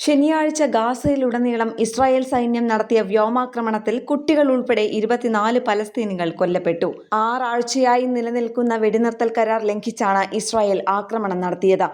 ശനിയാഴ്ച ഗാസയിലുടനീളം ഇസ്രായേൽ സൈന്യം നടത്തിയ വ്യോമാക്രമണത്തിൽ കുട്ടികൾ ഉൾപ്പെടെ ഇരുപത്തിനാല് പലസ്തീനികൾ കൊല്ലപ്പെട്ടു. ആറാഴ്ചയായി നിലനിൽക്കുന്ന വെടിനിർത്തൽ കരാർ ലംഘിച്ചാണ് ഇസ്രായേൽ ആക്രമണം നടത്തിയത്.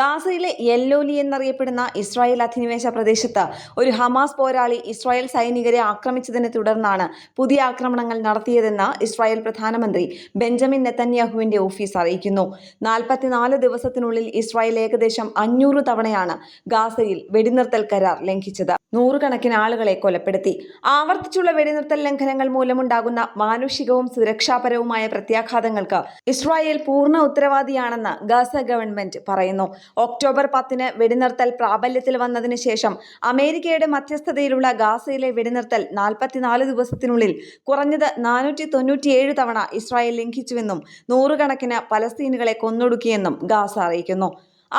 ഗാസയിലെ യെല്ലോലി എന്നറിയപ്പെടുന്ന ഇസ്രായേൽ അധിനിവേശ പ്രദേശത്ത് ഒരു ഹമാസ് പോരാളി ഇസ്രായേൽ സൈനികരെ ആക്രമിച്ചതിനെ തുടർന്നാണ് പുതിയ ആക്രമണങ്ങൾ നടത്തിയതെന്ന് ഇസ്രായേൽ പ്രധാനമന്ത്രി ബെഞ്ചമിൻ നെത്തന്യാഹുവിന്റെ ഓഫീസ് അറിയിക്കുന്നു. നാൽപ്പത്തിനാല് ദിവസത്തിനുള്ളിൽ ഇസ്രായേൽ ഏകദേശം അഞ്ഞൂറ് തവണയാണ് ഗാസയിൽ വെടിനിർത്തൽ കരാർ ലംഘിച്ചത്. നൂറുകണക്കിന് ആളുകളെ കൊലപ്പെടുത്തി. ആവർത്തിച്ചുള്ള വെടിനിർത്തൽ ലംഘനങ്ങൾ മൂലമുണ്ടാകുന്ന മാനുഷികവും സുരക്ഷാപരവുമായ പ്രത്യാഘാതങ്ങൾക്ക് ഇസ്രായേൽ പൂർണ ഉത്തരവാദിയാണെന്ന് ഗാസ ഗവൺമെന്റ് പറയുന്നു. ഒക്ടോബർ പത്തിന് വെടിനിർത്തൽ പ്രാബല്യത്തിൽ വന്നതിന് ശേഷം അമേരിക്കയുടെ മധ്യസ്ഥതയിലുള്ള ഗാസയിലെ വെടിനിർത്തൽ നാൽപ്പത്തിനാല് ദിവസത്തിനുള്ളിൽ കുറഞ്ഞത് നാനൂറ്റി തൊണ്ണൂറ്റിയേഴ് തവണ ഇസ്രായേൽ ലംഘിച്ചുവെന്നും നൂറുകണക്കിന് പലസ്തീനുകളെ കൊന്നൊടുക്കിയെന്നും ഗാസ അറിയിക്കുന്നു.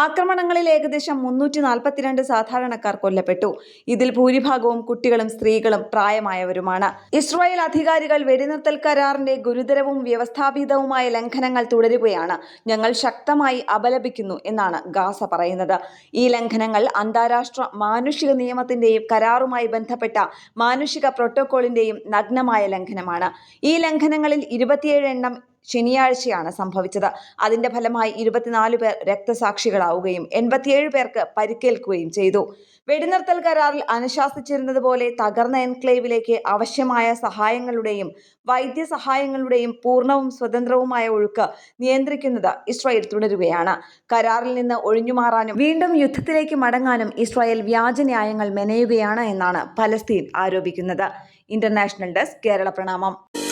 ആക്രമണങ്ങളിൽ ഏകദേശം മുന്നൂറ്റി നാൽപ്പത്തിരണ്ട് സാധാരണക്കാർ കൊല്ലപ്പെട്ടു. ഇതിൽ ഭൂരിഭാഗവും കുട്ടികളും സ്ത്രീകളും പ്രായമായവരുമാണ്. ഇസ്രായേൽ അധികാരികൾ വെടിനിർത്തൽ കരാറിന്റെ ഗുരുതരവും വ്യവസ്ഥാപിതവുമായ ലംഘനങ്ങൾ തുടരുകയാണ്. ഞങ്ങൾ ശക്തമായി അപലപിക്കുന്നു എന്നാണ് ഗാസ പറയുന്നത്. ഈ ലംഘനങ്ങൾ അന്താരാഷ്ട്ര മാനുഷിക നിയമത്തിന്റെയും കരാറുമായി ബന്ധപ്പെട്ട മാനുഷിക പ്രോട്ടോക്കോളിന്റെയും നഗ്നമായ ലംഘനമാണ്. ഈ ലംഘനങ്ങളിൽ ഇരുപത്തിയേഴ് എണ്ണം ശനിയാഴ്ചയാണ് സംഭവിച്ചത്. അതിന്റെ ഫലമായി ഇരുപത്തിനാല് പേർ രക്തസാക്ഷികളാവുകയും എൺപത്തിയേഴ് പേർക്ക് പരിക്കേൽക്കുകയും ചെയ്തു. വെടിനിർത്തൽ കരാറിൽ അനുശാസിച്ചിരുന്നത് പോലെ തകർന്ന എൻക്ലേവിലേക്ക് ആവശ്യമായ സഹായങ്ങളുടെയും വൈദ്യസഹായങ്ങളുടെയും പൂർണവും സ്വതന്ത്രവുമായ ഒഴുക്ക് നിയന്ത്രിക്കുന്നത് ഇസ്രായേൽ തുടരുകയാണ്. കരാറിൽ നിന്ന് ഒഴിഞ്ഞുമാറാനും വീണ്ടും യുദ്ധത്തിലേക്ക് മടങ്ങാനും ഇസ്രായേൽ വ്യാജന്യായങ്ങൾ മെനയുകയാണ് എന്നാണ് പലസ്തീൻ ആരോപിക്കുന്നത്. ഇന്റർനാഷണൽ ഡെസ്ക് കേരള പ്രണാമം.